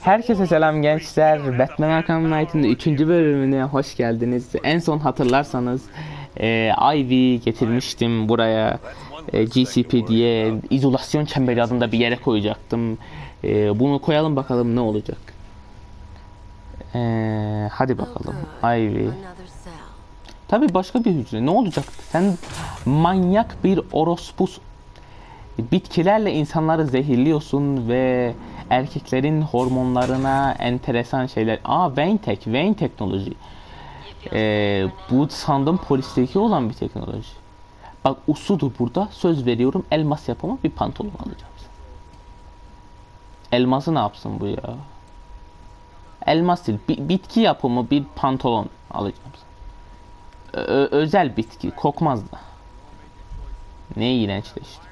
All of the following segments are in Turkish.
Herkese selam gençler. Batman Arkham Knight'ın 3. bölümüne hoş geldiniz. En son hatırlarsanız e, Ivy getirmiştim buraya. E, GCP diye izolasyon çemberi adında bir yere koyacaktım. E, bunu koyalım bakalım ne olacak. E, hadi bakalım. Ivy. Tabi başka bir hücre. Ne olacak? Sen manyak bir orospus. Bitkilerle insanları zehirliyorsun ve erkeklerin hormonlarına enteresan şeyler. Aa Vayntech, Vayne teknoloji. Ee, bu sandım polisteki olan bir teknoloji. Bak usudu burada. Söz veriyorum elmas yapımı bir pantolon alacağım. Elması ne yapsın bu ya? Elmas değil. bi- bitki yapımı bir pantolon alacağım. Ö- özel bitki. Kokmaz da. Ne iğrençleşti.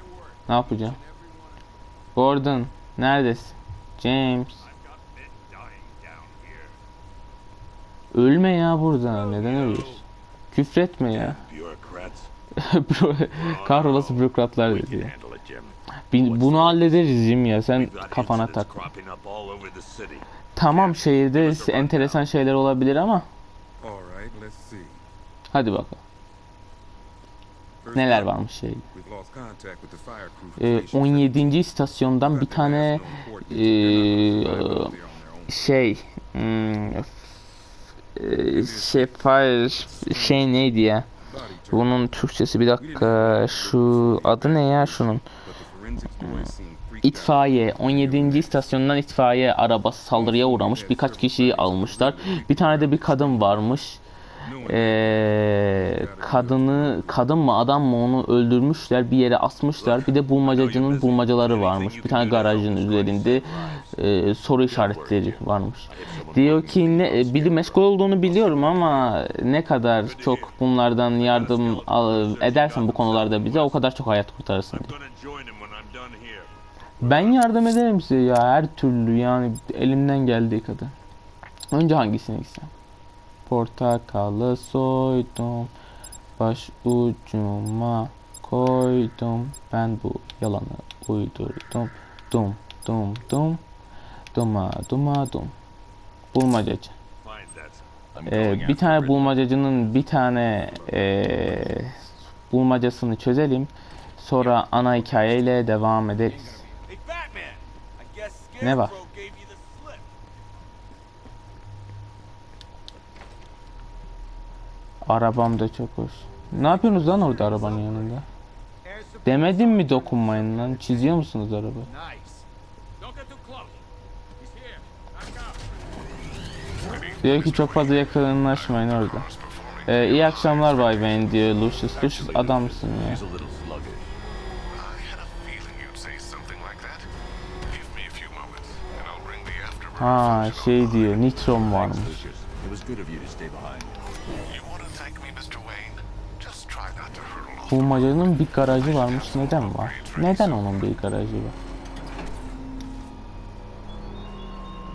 Ne yapacağım? Gordon. Neredesin? James. Ölme ya burada. Neden ölüyorsun? Küfretme ya. Kahrolası bürokratlar dedi Bunu hallederiz Jim ya. Sen kafana city. Tamam şehirde enteresan şeyler olabilir ama hadi bakalım. First Neler up, varmış şehirde. we've lost contact with the fire crew Ee, station. 17. istasyondan bir tane ee, şey hmm, ee, şey fire şey neydi ya? Bunun Türkçesi bir dakika şu adı ne ya şunun? İtfaiye 17. istasyondan itfaiye arabası saldırıya uğramış birkaç kişiyi almışlar. Bir tane de bir kadın varmış. Ee, kadını kadın mı adam mı onu öldürmüşler bir yere asmışlar. Bir de bulmacacının bulmacaları varmış. Bir tane garajın üzerinde e, soru işaretleri varmış. Diyor ki ne, e, biri meşgul olduğunu biliyorum ama ne kadar çok bunlardan yardım al, edersen bu konularda bize o kadar çok hayat kurtarırsın diyor. Ben yardım ederim size ya her türlü yani elimden geldiği kadar. Önce hangisine gitsem? Portakalı soydum, baş ucuma koydum. Ben bu yalanı uydurdum. Dum dum dum, duma duma dum. Bulmacacı. Ee, bir tane bulmacacının bir tane ee, bulmacasını çözelim. Sonra ana hikayeyle devam ederiz. Ne var? Scarecrow gave you the slip. Arabam da çok hoş. Ne yapıyorsunuz lan orada arabanın yanında? Demedim mi dokunmayın lan? Çiziyor musunuz araba? Diyor ki çok fazla yakınlaşmayın orada. Ee, iyi akşamlar Bay Wayne diyor Lucius. Lucius adamsın ya. He's a little sluggish. I Bulmaca'nın bir garajı varmış. Neden var? Neden onun bir garajı var?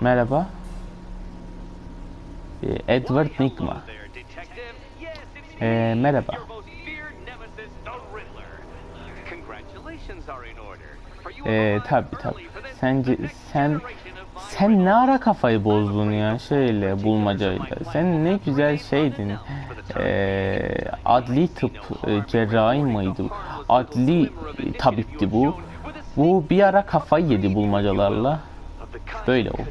Merhaba. Ee, Edward Nigma. Ee, merhaba. Ee, tabi tabi. Sence sen sen ne ara kafayı bozdun ya şeyle bulmacayla. Sen ne güzel şeydin. Ee, adli tıp e, cerrahi mıydı? Adli e, tabipti bu. Bu bir ara kafayı yedi bulmacalarla. Böyle oldu.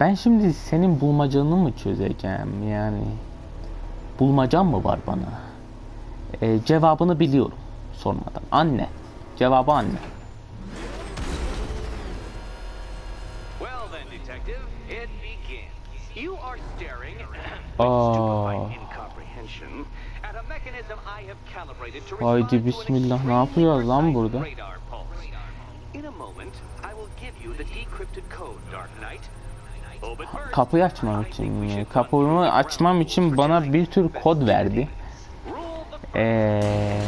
Ben şimdi senin bulmacanı mı çözeceğim yani? Bulmacan mı var bana? Ee, cevabını biliyorum sormadan. Anne. Cevabı anne. You are staring, Aa. stupefying incomprehension, at a mechanism I have calibrated to Haydi bismillah, ne yapıyoruz lan burada? In a moment, I will give you the decrypted code, Dark Knight. Kapıyı açmam için? Kapımı açmam için bana bir tür kod verdi. Eee.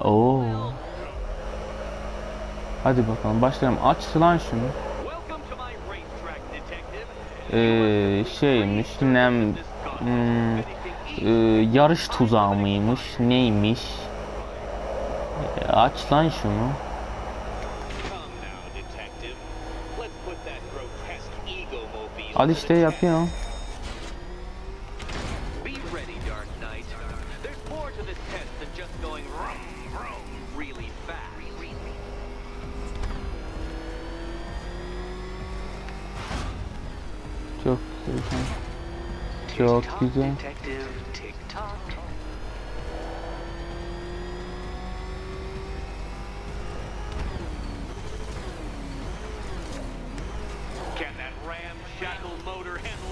Oo. Hadi bakalım başlayalım. Aç lan şunu. Eee şeymiş nem hmm, e, yarış tuzağı mıymış? Neymiş? E, aç lan şunu. Come now, detective. Handle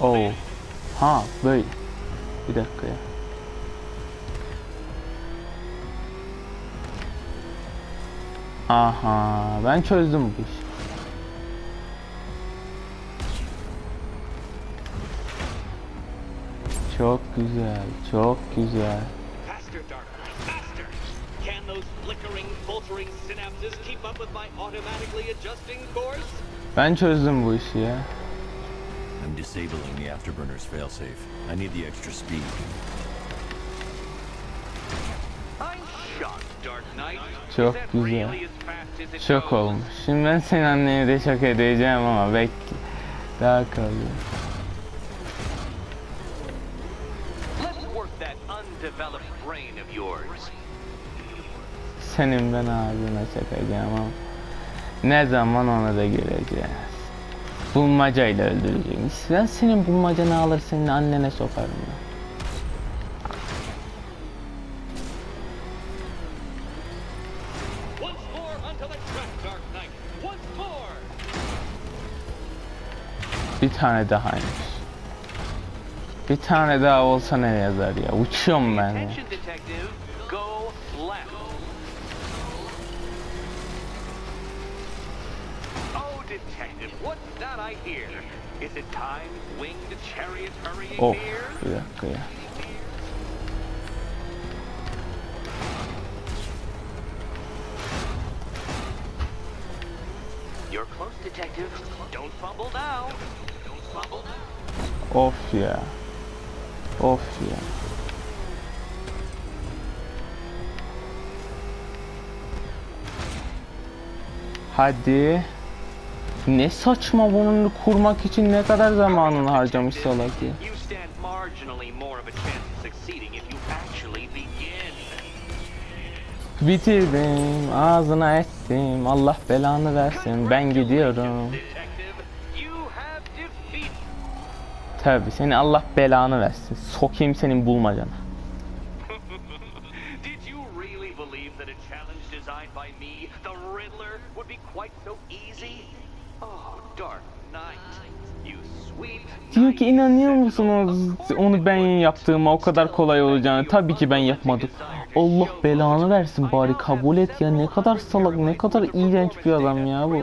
Oo. this? Ha böyle. Bir dakika ya. Aha ben çözdüm bu işi. My automatically adjusting course? Ben çözdüm bu işi ya. I'm disabling the afterburner's failsafe. I need the extra speed. Çok güzel. Şok olmuş. Şimdi ben senin anneni de şok edeceğim ama bekle. Daha kalıyor. Undeveloped brain of yours. Senin ben ağzına çakacağım ama ne zaman onu da göreceğiz. Bulmacayla öldürecekmiş. Ben senin bulmacanı alır senin annene sokarım ya. Once more onto Bir tane daha olsa ne yazar ya? Uçuyorum ben ya. Oh, near? bir dakika ya. You're close, detective. Don't fumble now. Don't fumble now. Of ya. Of ya. Hadi. Ne saçma bunun kurmak için ne kadar zamanını harcamış salak ya. Bitirdim, ağzına ettim. Allah belanı versin. Ben gidiyorum. Tabi seni Allah belanı versin. Sokayım senin bulmacana. Did you really believe that a challenge designed by me, the Riddler, would be quite so easy? Oh, Dark Knight, you sweet. Diyor ki inanıyor musunuz onu ben yaptığıma o kadar kolay olacağını? Tabii ki ben yapmadım. Allah belanı versin bari kabul et ya ne kadar salak ne kadar iğrenç bir adam ya bu.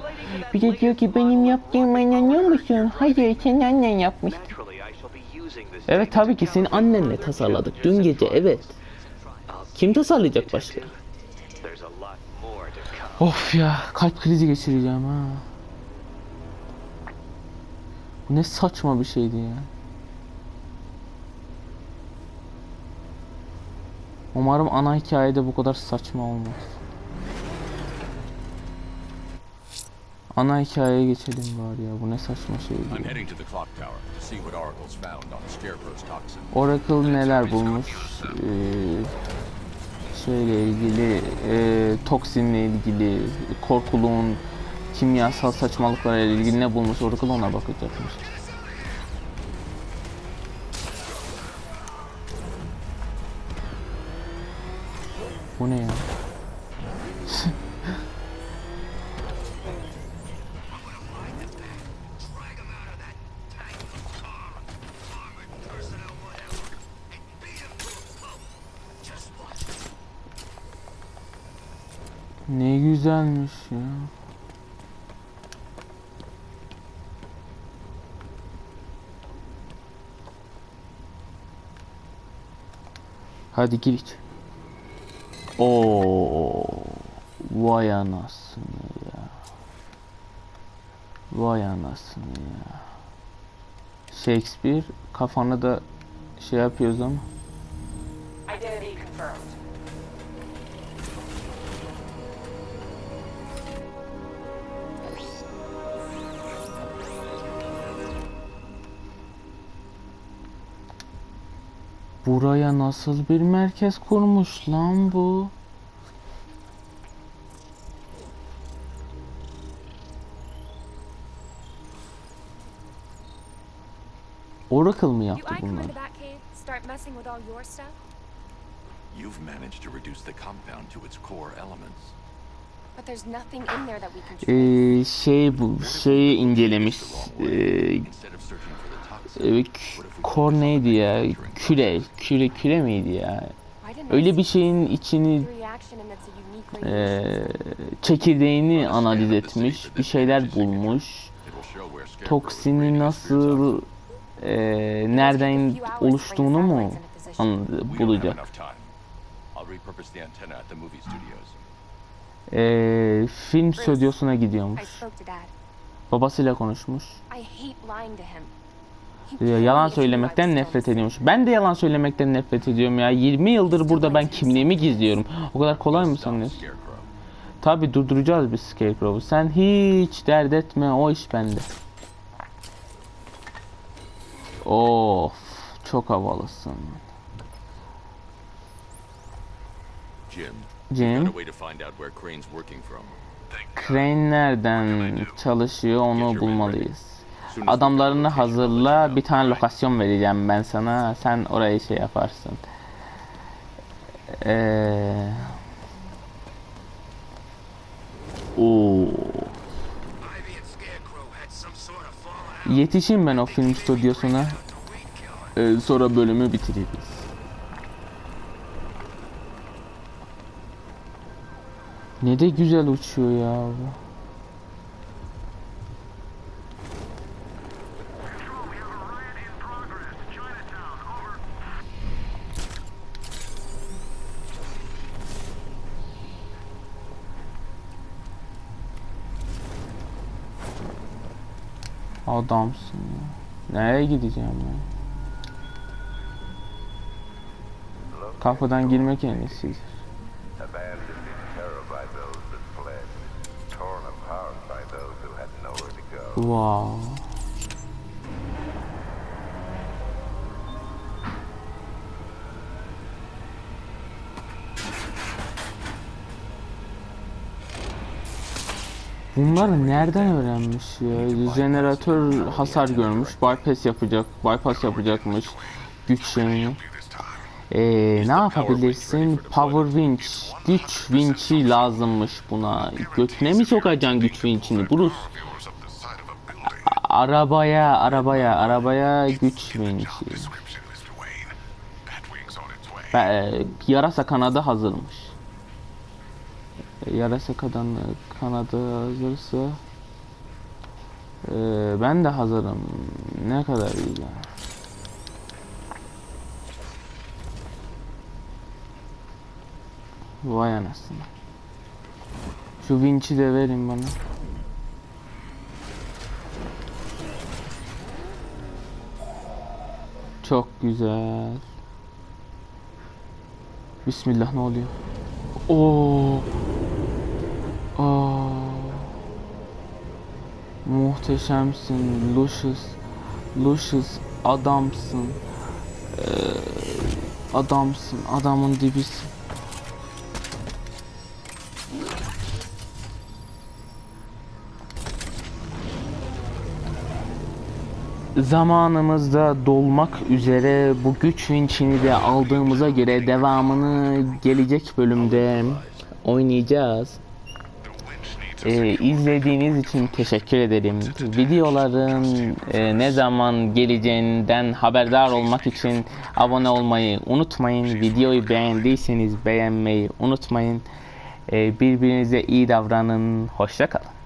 Bir de diyor ki benim yaptığıma inanıyor musun? Hayır senin annen yapmış. Evet tabii ki senin annenle tasarladık dün gece evet. Kim tasarlayacak başka? Of ya kalp krizi geçireceğim ha. Ne saçma bir şeydi ya. Umarım ana hikayede bu kadar saçma olmaz. Ana hikayeye geçelim bari ya. Bu ne saçma toxin. Oracle neler bulmuş? Ee, şeyle ilgili, e, toksinle ilgili, korkuluğun kimyasal saçmalıklarla ilgili ne bulmuş Oracle ona bakacakmış. Bu ne ya? Hadi gir iç. Oo, vay anasını ya. Vay anasını ya. Shakespeare kafanı da şey yapıyoruz ama Identity confirmed. Buraya nasıl bir merkez kurmuş lan bu? Oracle mı yaptı stuff? You've managed to reduce the compound to its core elements. Ee, şey bu şeyi incelemiş. Ee, e, kor neydi ya? Küre, küre küre miydi ya? Öyle bir şeyin içini ee, çekirdeğini analiz etmiş, bir şeyler bulmuş. Toksini nasıl ee, nereden oluştuğunu mu anladı, bulacak. Ee, film stüdyosuna gidiyormuş. Babasıyla konuşmuş. Yalan söylemekten nefret ediyormuş. Ben de yalan söylemekten nefret ediyorum ya. 20 yıldır burada ben kimliğimi gizliyorum. O kadar kolay mı sanıyorsun? Tabi durduracağız biz Scarecrow'u. Sen hiç dert etme o iş bende. Of çok havalısın. Jim, Jim. Crane nereden çalışıyor onu bulmalıyız. Adamlarını hazırla bir tane lokasyon vereceğim ben sana. Sen orayı şey yaparsın. Eee... Oo. Yetişeyim ben o film stüdyosuna. Ee, sonra bölümü bitiririz. Ne de güzel uçuyor ya bu. Adamsın ya. Nereye gideceğim ben? Kapıdan girmek en iyisidir. Wow. Nereden öğrenmiş ya? Jeneratör hasar görmüş, bypass yapacak, bypass yapacakmış güç şeyini. Ee, ne yapabilirsin? Power winch, güç winchi lazımmış buna. Götüne mi sokacaksın güç winchini Bruce? Goes up the side of a building. Arabaya, arabaya, arabaya güç way. Be- yarasa kanadı hazırmış. E, Yarasa kanadı, kanadı hazırsa e, ben de hazırım. Ne kadar ya. Vay anasını. Şu vinçi de verin bana. Çok güzel. Bismillah ne oluyor? Oo. Aa. Muhteşemsin Lucius. Lucius adamsın. Ee, adamsın. Adamın dibisin. Zamanımızda dolmak üzere bu güç vinçini de aldığımıza göre devamını gelecek bölümde oynayacağız. Ee, izlediğiniz için teşekkür ederim. Videoların e, ne zaman geleceğinden haberdar olmak için abone olmayı unutmayın. Videoyu beğendiyseniz beğenmeyi unutmayın. Ee, birbirinize iyi davranın. Hoşça kalın.